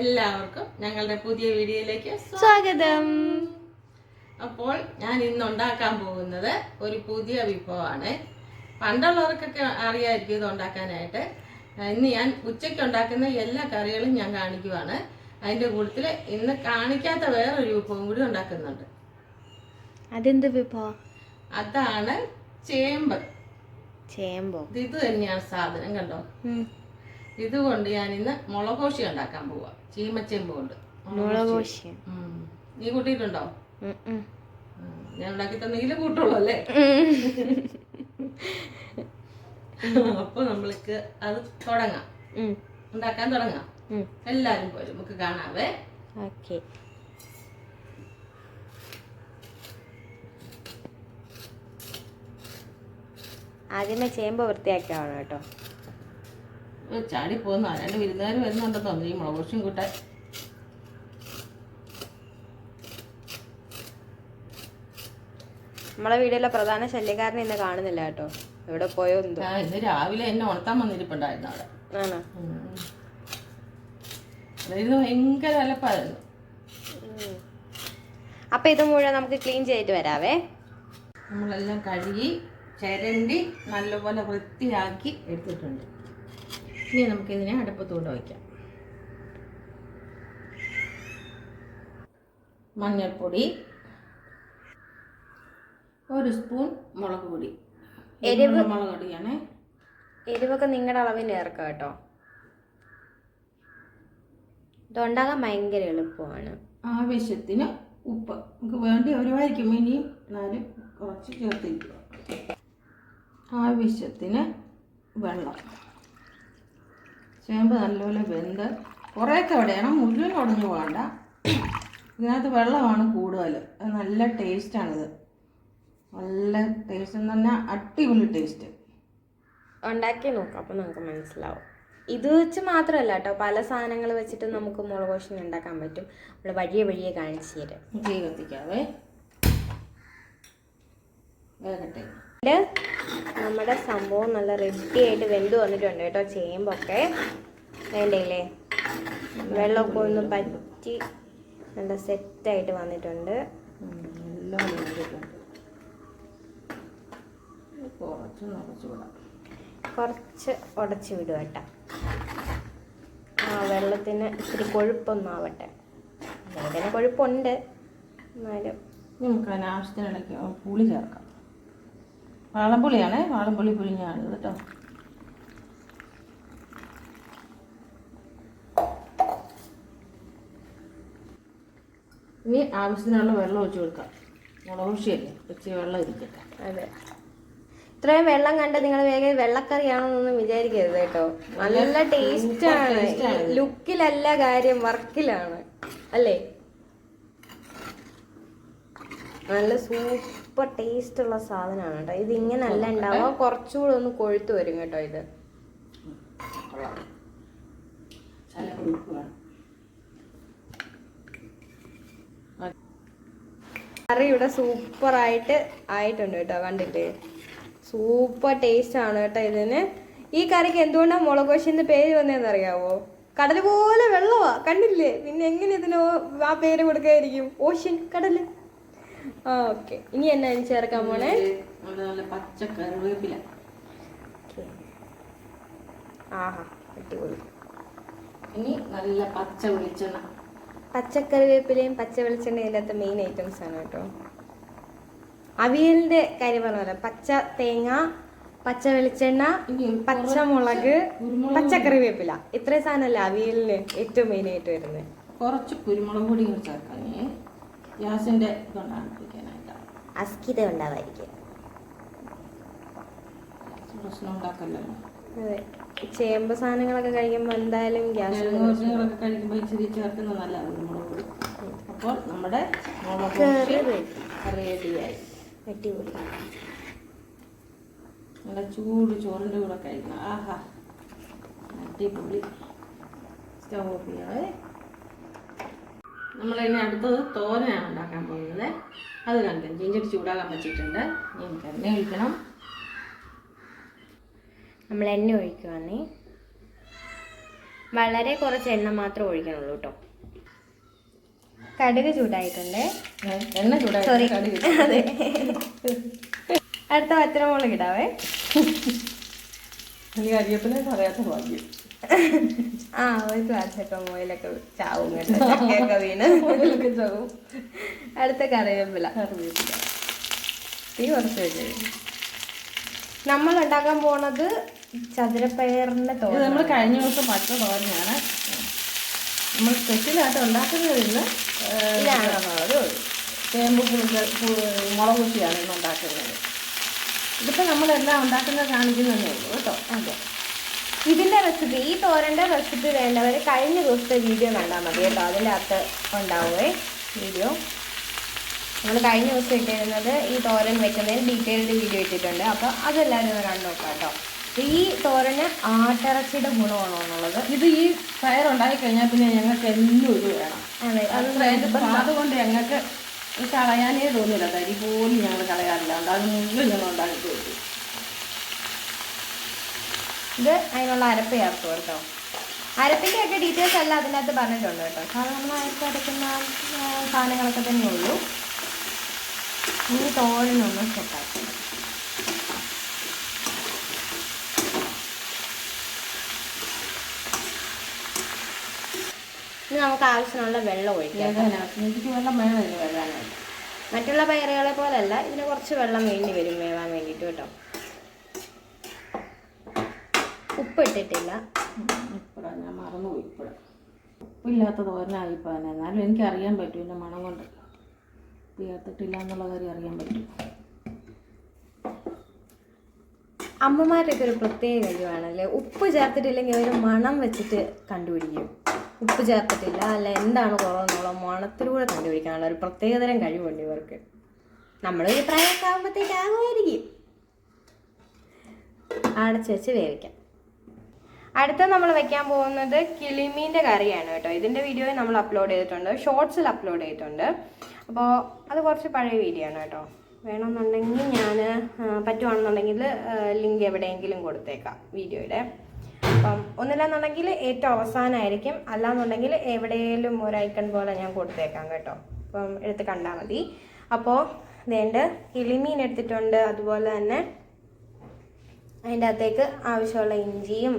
എല്ലാവർക്കും ഞങ്ങളുടെ പുതിയ വീഡിയോയിലേക്ക് സ്വാഗതം. അപ്പോൾ ഞാൻ ഇന്ന് ഉണ്ടാക്കാൻ പോകുന്നത് ഒരു പുതിയ വിഭവമാണ്. പണ്ടുള്ളവർക്കൊക്കെ അറിയായിരിക്കും ഇത് ഉണ്ടാക്കാനായിട്ട്. ഇന്ന് ഞാൻ ഉച്ചയ്ക്ക് ഉണ്ടാക്കുന്ന എല്ലാ കറികളും ഞാൻ കാണിക്കുവാണ്. അതിന്റെ കൂട്ടത്തിൽ ഇന്ന് കാണിക്കാത്ത വേറൊരു വിഭവം കൂടി ഉണ്ടാക്കുന്നുണ്ട്. അതെന്ത് വിഭവം? അതാണ് ചേമ്പ്. ചേമ്പ്? ഇത് തന്നെയാണ് സാധനം കണ്ടോ? ഇതുകൊണ്ട് ഞാൻ ഇന്ന് മുളകോശി ഉണ്ടാക്കാൻ പോവാ. ചീമച്ചെമ്പ് കൊണ്ട് മുളകോശി. നീ കൂട്ടിയിട്ടുണ്ടോ? ഉം. ഞാൻ ഉണ്ടാക്കി തന്നെങ്കിലും കൂട്ടുള്ളൂ അല്ലേ? അപ്പൊ നമ്മൾക്ക് അത് തുടങ്ങാം. ഉണ്ടാക്കാൻ തുടങ്ങാം. എല്ലാരും പോലും നമുക്ക് കാണാവേ. ഓക്കെ. ആദ്യമേ ചേമ്പ് വൃത്തിയാക്കണം കേട്ടോ. ഓ, ചാടി പോകുന്ന ആരാണ്ട് വിരുന്നുകാർ വരുന്നുണ്ടെന്ന് തോന്നുന്നു. ഈ കുറച്ചും കൂട്ടാൻ. നമ്മളെ വീടിലെ പ്രധാന ശല്യക്കാരനെ ഇന്ന് കാണുന്നില്ല കേട്ടോ. എവിടെ പോയോ എന്തോ. ഇന്ന് രാവിലെ എന്നെ ഉണർത്താൻ വന്നിരിപ്പുണ്ടായിരുന്നു അവിടെ. ആണോ? ഭയങ്കര അലപ്പായിരുന്നു. അപ്പൊ ഇത് മുഴുവൻ നമുക്ക് ക്ലീൻ ചെയ്തിട്ട് വരാവേ. നമ്മളെല്ലാം കഴുകി ചരണ്ടി നല്ലപോലെ വൃത്തിയാക്കി എടുത്തിട്ടുണ്ട്. ഇനി നമുക്കിതിനെ അടുപ്പത്തൂടെ വയ്ക്കാം. മഞ്ഞൾപ്പൊടി ഒരു സ്പൂൺ മുളക് പൊടി. എരിവ് മുളക് പൊടിയാണ് എരിവൊക്കെ നിങ്ങളുടെ അളവിൽ ചേർക്കാം കേട്ടോ. ഇതുണ്ടാകാൻ ഭയങ്കര എളുപ്പമാണ്. ആവശ്യത്തിന് ഉപ്പ്. നമുക്ക് വേണ്ടി ഒരുവായിരിക്കും ഇനിയും നാല് കുറച്ച് ചേർത്തിരിക്കുക ആവശ്യത്തിന് വെള്ളം. ചേമ്പ് നല്ലപോലെ വെന്ത് കുറേയൊക്കെ ഉടയണം മുഴുവൻ ഉടഞ്ഞു പോകണ്ട. ഇതിനകത്ത് വെള്ളമാണ് കൂടുതൽ. അത് നല്ല ടേസ്റ്റാണിത്. നല്ല ടേസ്റ്റ് എന്ന് പറഞ്ഞാൽ അടിപൊളി ടേസ്റ്റ്. ഉണ്ടാക്കി നോക്കാം അപ്പോൾ നമുക്ക് മനസ്സിലാവും. ഇത് വെച്ച് മാത്രമല്ല കേട്ടോ പല സാധനങ്ങൾ വെച്ചിട്ട് നമുക്ക് മുളക് പോഷണി ഉണ്ടാക്കാൻ പറ്റും. നമ്മൾ വഴിയെ വഴിയെ കാണിച്ചു തരാം. തീ കത്തിക്കാവേ. വേഗട്ടെ ഇത് നമ്മുടെ സംഭവം നല്ല റെഡി ആയിട്ട് വെന്ത് വന്നിട്ടുണ്ട് കേട്ടോ ചേമ്പൊക്കെ. വേണ്ടയില്ലേ? വെള്ളമൊക്കെ ഒന്ന് പറ്റി നല്ല സെറ്റായിട്ട് വന്നിട്ടുണ്ട്. കുറച്ച് വിടാം ഉടച്ച് കേട്ടോ. ആ വെള്ളത്തിന് ഇത്തിരി കൊഴുപ്പൊന്നും ആവട്ടെ ഇതിന് കൊഴുപ്പുണ്ട്. എന്നാലും നമുക്ക് അതിന് ആവശ്യത്തിനിടയ്ക്ക് പുളി ചേർക്കാം. വാളംപുളിയാണേ? വാളംപുളി പുളിഞ്ഞാണ് കേട്ടോ. ഇനി ആവശ്യത്തിനുള്ള വെള്ളം ഒഴിച്ചു കൊടുക്കാം. മുളകുശിയല്ലേ ഇച്ചിരി വെള്ളം ഇരിക്കട്ടെ. അതെ. ഇത്രയും വെള്ളം കണ്ട് നിങ്ങൾ വേഗം വെള്ളക്കറിയാണെന്നൊന്നും വിചാരിക്കരുത് കേട്ടോ. നല്ല ടേസ്റ്റാണ് ആണ്. ലുക്കിലല്ല കാര്യം വർക്കിലാണ്. അല്ലേ? നല്ല സൂപ്പർ ടേസ്റ്റ് ഉള്ള സാധനമാണ് കേട്ടോ ഇത് ഇങ്ങനെ അല്ല ഉണ്ടാവുക. കുറച്ചുകൂടെ ഒന്ന് കൊഴുത്ത് വരും കേട്ടോ ഇത്. കറി ഇവിടെ സൂപ്പർ ആയിട്ട് ആയിട്ടുണ്ട് കേട്ടോ കണ്ടില്ലേ? സൂപ്പർ ടേസ്റ്റ് ആണ് കേട്ടോ ഇതിന്. ഈ കറിക്ക് എന്തുകൊണ്ടാണ് മുളകോശിന്റെ പേര് വന്നതെന്ന് അറിയാവോ? കടൽ പോലെ വെള്ളമാ കണ്ടില്ലേ? പിന്നെ എങ്ങനെ ഇതിനോ ആ പേര് കൊടുക്കായിരിക്കും? ഓഷ്യൻ കടൽ. ഓക്കെ. ഇനി എന്നാ ചേർക്കാൻ പോണേ? നല്ല നല്ല പച്ച കറിവേപ്പില. ആഹാ അടിപൊളി. ഇനി നല്ല പച്ച വെളിച്ചെണ്ണ. പച്ചക്കറിവേപ്പിലയും പച്ച വെളിച്ചെണ്ണയും ഇതിനകത്ത് മെയിൻ ഐറ്റംസ് ആണ് കേട്ടോ. അവിയലിന്റെ കാര്യം പറഞ്ഞ പച്ച തേങ്ങ പച്ച വെളിച്ചെണ്ണ പച്ചമുളക് പച്ചക്കറി പച്ചക്കറിവേപ്പില. ഇത്രയും സാധനമല്ല അവിയലിന് ഏറ്റവും മെയിൻ ആയിട്ട് വരുന്നത്? കുറച്ച് കുരുമുളക് പൊടി കൂടി ഗ്യാസിന്റെ അസ്കിത ഉണ്ടാവായിരിക്കും പ്രശ്നം ചേമ്പ് സാധനങ്ങളൊക്കെ കഴിക്കുമ്പോൾ എന്തായാലും ഗ്യാസ് കഴിക്കുമ്പോൾ ഇച്ചിരി ചേർക്കുന്നത് നല്ലതാണ് അപ്പോൾ നമ്മുടെ മുളക് റെഡിയായി അടിപൊളി. നല്ല ചൂട് ചോറിന്റെ കൂടെ കഴിക്കണം. ആഹാ. അടിപൊളി. സ്റ്റവ് ഓഫ് ചെയ്യാവേ. നമ്മളിനി അടുത്തത് തോരനാണ് ഉണ്ടാക്കാൻ പോകുന്നത്. അത് കണ്ടു. ജിഞ്ചടി ചൂടാകാൻ വെച്ചിട്ടുണ്ട്. ഇനി എനിക്ക് എണ്ണ ഒഴിക്കണം. നമ്മൾ എണ്ണ ഒഴിക്കുവാണേ. വളരെ കുറച്ച് എണ്ണ മാത്രം ഒഴിക്കണുള്ളൂ കേട്ടോ. കടുക് ചൂടായിട്ടുണ്ട്. എണ്ണ ചൂടായി സോറി കടുക് അതെ. അടുത്ത വറ്റരമുളക് ഇടാവേ. ഈ കരിയപ്പിനെ പറയാത്ത ഭാഗ്യം. ആ ഒരു ഗ്ലാസ് മുയലൊക്കെ ചാവും കേട്ടോ. ചക്കയൊക്കെ വീണ്. ചാവും. അടുത്ത കറിവേപ്പില. കറിവേപ്പില തീ കുറച്ച് വെച്ചത് നമ്മൾ ഉണ്ടാക്കാൻ പോണത് ചതുരപ്പയറിന്റെ തോരൻ നമ്മൾ കഴിഞ്ഞ ദിവസം പച്ച തോരനാണ്. നമ്മൾ സ്പെഷ്യലായിട്ട് ഉണ്ടാക്കുന്നത് ഇന്ന് ഇതാണെന്നുള്ളത് ചേമ്പ് പുളിക്ക മുളക് കുത്തിയാണ് ഇന്ന് ഉണ്ടാക്കുന്നത്. ഇതിപ്പോ നമ്മളെല്ലാം ഉണ്ടാക്കുന്നത് കാണിക്കുന്നതേ ഉള്ളൂ കേട്ടോ. അതെ. ഇതിന്റെ റെസിപ്പി ഈ തോരന്റെ റെസിപ്പി വേണ്ടവർ കഴിഞ്ഞ ദിവസത്തെ വീഡിയോ കണ്ടാൽ മതി കേട്ടോ. അതിന്റെ അകത്ത് ഉണ്ടാവുമേ വീഡിയോ നമ്മൾ കഴിഞ്ഞ ദിവസം ഇട്ടിരുന്നത് ഈ തോരൻ വെക്കുന്നതിന് ഡീറ്റെയിൽഡ് വീഡിയോ ഇട്ടിട്ടുണ്ട്. അപ്പോൾ അതെല്ലാവരും ഒന്ന് കണ്ടു നോക്കാം കേട്ടോ. ഈ തോരന് ആട്ടിറച്ചിയുടെ ഗുണമാണോ എന്നുള്ളത്? ഇത് ഈ ഫയർ ഉണ്ടാക്കി കഴിഞ്ഞാൽ പിന്നെ ഞങ്ങൾക്ക് എന്നും ഇത് വേണം. അതെ. അത് അത് അതിന്റെ സ്വാദ് കൊണ്ട് ഞങ്ങൾക്ക് കളയാനേ തോന്നില്ല. തരി പോലും ഞങ്ങൾ കളയാറില്ല. അതുകൊണ്ട് അത് മുഴുവൻ ഞങ്ങൾ ഉണ്ടാക്കി വെക്കും ഇത് അതിനുള്ള അരപ്പ് ചേർത്ത് കേട്ടോ അരപ്പിന്റെ ഒക്കെ ഡീറ്റെയിൽസ് എല്ലാം അതിനകത്ത് പറഞ്ഞിട്ടുണ്ട് കേട്ടോ. സാധാരണ അരപ്പ് അരക്കുന്ന ആ, സാധനങ്ങളൊക്കെ തന്നെ ഉള്ളൂ. ഇനി തോരനൊന്ന് സെറ്റാക്കി ഇനി നമുക്ക് ആവശ്യമുള്ള വെള്ളം ഒഴിക്കാം. എനിക്ക് വെള്ളം വേണം മറ്റുള്ള പയറുകളെ പോലെയല്ല ഇതിന് കുറച്ച് വെള്ളം വേണ്ടി വരും വേവാൻ വേണ്ടിയിട്ട് കേട്ടോ. ഉപ്പ് ഇട്ടിട്ടില്ല ഇപ്പഴാ ഞാൻ മറന്നുപോയി ഇപ്പഴാ. ഉപ്പില്ലാത്ത തോരനായി പോകാൻ എന്നാലും എനിക്ക് അറിയാൻ പറ്റും എന്റെ മണം കൊണ്ട്. ഉപ്പ് ചേർത്തിട്ടില്ല എന്നുള്ള കാര്യം അറിയാൻ പറ്റും. അമ്മമാരുടെയൊക്കെ ഒരു പ്രത്യേക കഴിവാണല്ലേ? ഉപ്പ് ചേർത്തിട്ടില്ലെങ്കിൽ അവർ മണം വെച്ചിട്ട് കണ്ടുപിടിക്കും. ഉപ്പ് ചേർത്തിട്ടില്ല അല്ല എന്താണ് കുറവെന്നുള്ള മണത്തിലൂടെ കണ്ടുപിടിക്കാനുള്ള ഒരു പ്രത്യേകതരം കഴിവുണ്ട് ഇവർക്ക്. നമ്മളൊരു പ്രായമൊക്കെ ആകുമ്പോഴത്തേക്ക് ആകുമായിരിക്കും അടച്ച് വെച്ച് വേവിക്കാം. അടുത്ത നമ്മൾ വെക്കാൻ പോകുന്നത് കിളിമീന്റെ കറിയാണ് കേട്ടോ. ഇതിന്റെ വീഡിയോ നമ്മൾ അപ്ലോഡ് ചെയ്തിട്ടുണ്ട്. ഷോർട്സിൽ അപ്ലോഡ് ചെയ്തിട്ടുണ്ട്. അപ്പോൾ അത് കുറച്ച് പഴയ വീഡിയോ ആണ് കേട്ടോ. വേണമെന്നുണ്ടെങ്കിൽ ഞാൻ പറ്റുവാണെന്നുണ്ടെങ്കിൽ ലിങ്ക് എവിടെയെങ്കിലും കൊടുത്തേക്കാം വീഡിയോയുടെ. അപ്പം ഒന്നില്ലെന്നുണ്ടെങ്കിൽ ഏറ്റവും അവസാനമായിരിക്കും. അല്ലാന്നുണ്ടെങ്കിൽ എവിടെയെങ്കിലും ഒരു ഐക്കൺ പോലെ ഞാൻ കൊടുത്തേക്കാം കേട്ടോ. അപ്പം എടുത്ത് കണ്ടാൽ മതി. അപ്പോൾ വേണ്ട കിളിമീൻ എടുത്തിട്ടുണ്ട്. അതുപോലെ തന്നെ അതിന്റെ അകത്തേക്ക് ആവശ്യമുള്ള ഇഞ്ചിയും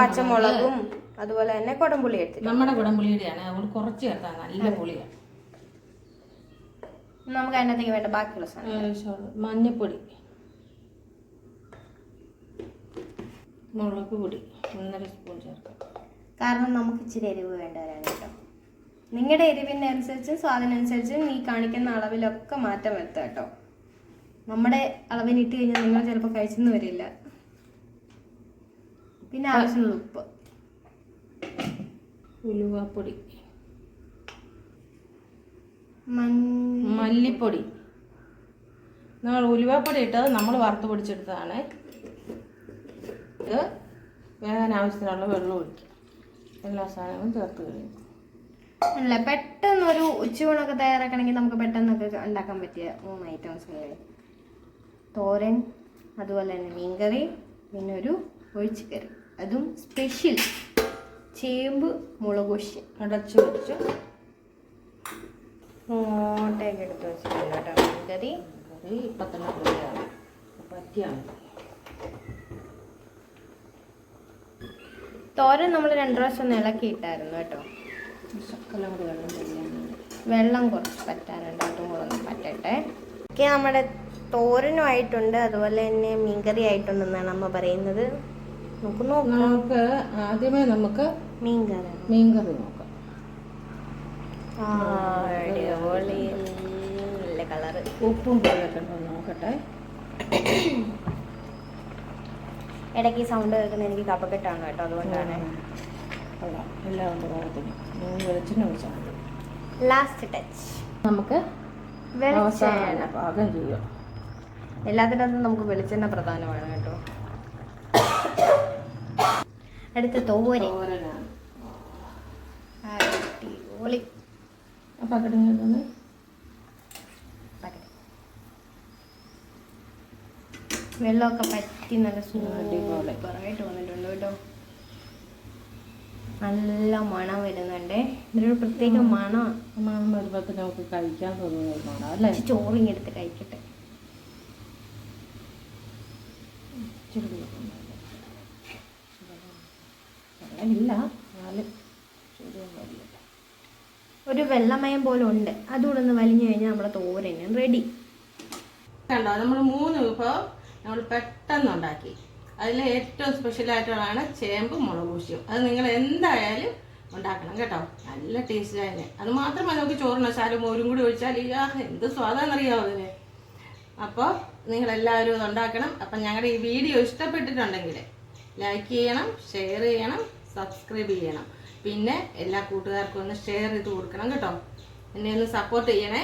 പച്ചമുളകും അതുപോലെ തന്നെ കൊടംപുളി എടുത്ത് നമ്മുടെ കുടംപുളിയുടെയാണ്. അതുകൊണ്ട് കുറച്ച് ചേർത്താൽ നല്ല പുളിയാണ് നമുക്ക് അതിനകത്തേക്ക് വേണ്ട ബാക്കിയുള്ള സാധനം മഞ്ഞപ്പൊടി. മുളക് പൊടി. ഒന്നര സ്പൂൺ ചേർക്കാം. കാരണം നമുക്ക് ഇച്ചിരി എരിവ് വേണ്ടവരാണ് കേട്ടോ. നിങ്ങളുടെ എരിവിന്റെ അനുസരിച്ചും സ്വാദിനനുസരിച്ചും ഈ കാണിക്കുന്ന അളവിലൊക്കെ മാറ്റം വരുത്തുക കേട്ടോ. നമ്മുടെ അളവിനിട്ട് കഴിഞ്ഞാൽ നിങ്ങൾ ചിലപ്പോൾ കഴിച്ചെന്ന് വരില്ല. പിന്നെ ആവശ്യമുള്ള ഉപ്പ്. ഉലുവാപ്പൊടി. മല്ലിപ്പൊടി. നമ്മൾ ഉലുവാപ്പൊടി ഇട്ടത് നമ്മൾ വറുത്ത് പൊടിച്ചെടുത്തതാണ്. ഇത് വേകാൻ ആവശ്യത്തിനുള്ള വെള്ളം ഒഴിക്കുക. എല്ലാ സാധനങ്ങളും ചേർത്ത് കഴിയും അല്ല പെട്ടെന്നൊരു ഉച്ചയൂണൊക്കെ തയ്യാറാക്കണമെങ്കിൽ നമുക്ക് പെട്ടെന്നൊക്കെ ഉണ്ടാക്കാൻ പറ്റിയ മൂന്ന് ഐറ്റംസ് തോരൻ അതുപോലെ തന്നെ മീൻകറി പിന്നെ ഒരു ഒഴിച്ചുകറി അതും സ്പെഷ്യൽ ചേമ്പ് മുളക് മുളകുശി അടച്ച് വെച്ചു. ഓട്ടയൊക്കെ എടുത്ത് വെച്ചിട്ടുണ്ട് കേട്ടോ കറി കറി ഇപ്പം തന്നെ റെഡിയാണ് പറ്റിയാണ് തോരൻ നമ്മൾ രണ്ടു പ്രാവശ്യം ഒന്ന് ഇളക്കി ഇട്ടായിരുന്നു കേട്ടോ. ശക്കലം കൂടി വെള്ളം വെള്ളം കുറച്ച് പറ്റാനുണ്ട്. അതും കൂടെ ഒന്ന് പറ്റട്ടെ. ഒക്കെ നമ്മുടെ തോരനുമായിട്ടുണ്ട് അതുപോലെ തന്നെ മീൻകറി ആയിട്ടുണ്ടെന്നാണ് അമ്മ പറയുന്നത്. നമുക്ക് ആദ്യമേ നമുക്ക് നോക്കാം. അടിപൊളി. നല്ല കളറ്. ഉപ്പും ഉണ്ടോ നോക്കട്ടെ. ഇടയ്ക്ക് സൗണ്ട് കേൾക്കുന്ന എനിക്ക് കപ്പക്കെട്ടാണ് കേട്ടോ അതുകൊണ്ടാണ്. എല്ലാം ഉണ്ട് മീൻ വെളിച്ചെണ്ണ ഒഴിച്ചാൽ മതി. ലാസ്റ്റ് ടച്ച് നമുക്ക് വെളിച്ചെണ്ണ. അവസാനം പാകം ചെയ്യാം. എല്ലാത്തിനകത്തും നമുക്ക് വെളിച്ചെണ്ണ പ്രധാനമാണ് കേട്ടോ. അടുത്ത തോരൻ. അടിപൊളി. പാക്കറ്റ്. വെള്ളമൊക്കെ പറ്റി നല്ല. സൂപ്പറായിട്ട് വന്നിട്ടുണ്ട് കേട്ടോ. നല്ല മണം വരുന്നുണ്ട്. ഇതിനൊരു പ്രത്യേക മണം. മണം വരുമ്പോഴത്തേക്ക് നമുക്ക് കഴിക്കാൻ തോന്നുന്നു അല്ലേ? ചോറിങ്ങെടുത്ത് കഴിക്കട്ടെ ഇച്ചിരി കൂടെ വെള്ളമില്ല നാല് ഒരു വെള്ളമയം പോലെ ഉണ്ട്. അതുകൂടെ ഒന്ന് വലിഞ്ഞു കഴിഞ്ഞാൽ നമ്മുടെ തോരന് റെഡി കണ്ടോ? നമ്മൾ മൂന്ന് വിഭവം നമ്മൾ പെട്ടെന്ന് ഉണ്ടാക്കി. അതിൽ ഏറ്റവും സ്പെഷ്യൽ ആയിട്ടുള്ളതാണ് ചേമ്പ് മുളക് പൂശിയും അത് നിങ്ങൾ എന്തായാലും ഉണ്ടാക്കണം കേട്ടോ. നല്ല ടേസ്റ്റ് തന്നെ. അത് മാത്രമല്ല നമുക്ക് ചോറിന് ശാലും മോരും കൂടി ഒഴിച്ചാൽ ഇയാ എന്ത് സ്വാദാണെന്നറിയാമോ അതിന്. അപ്പോൾ നിങ്ങളെല്ലാവരും ഇത് ഉണ്ടാക്കണം. അപ്പം ഞങ്ങളുടെ ഈ വീഡിയോ ഇഷ്ടപ്പെട്ടിട്ടുണ്ടെങ്കിൽ ലൈക്ക് ചെയ്യണം ഷെയർ ചെയ്യണം സബ്സ്ക്രൈബ് ചെയ്യണം. പിന്നെ എല്ലാ കൂട്ടുകാർക്കും ഒന്ന് ഷെയർ ചെയ്ത് കൊടുക്കണം കേട്ടോ. എന്നെ ഒന്ന് സപ്പോർട്ട് ചെയ്യണേ.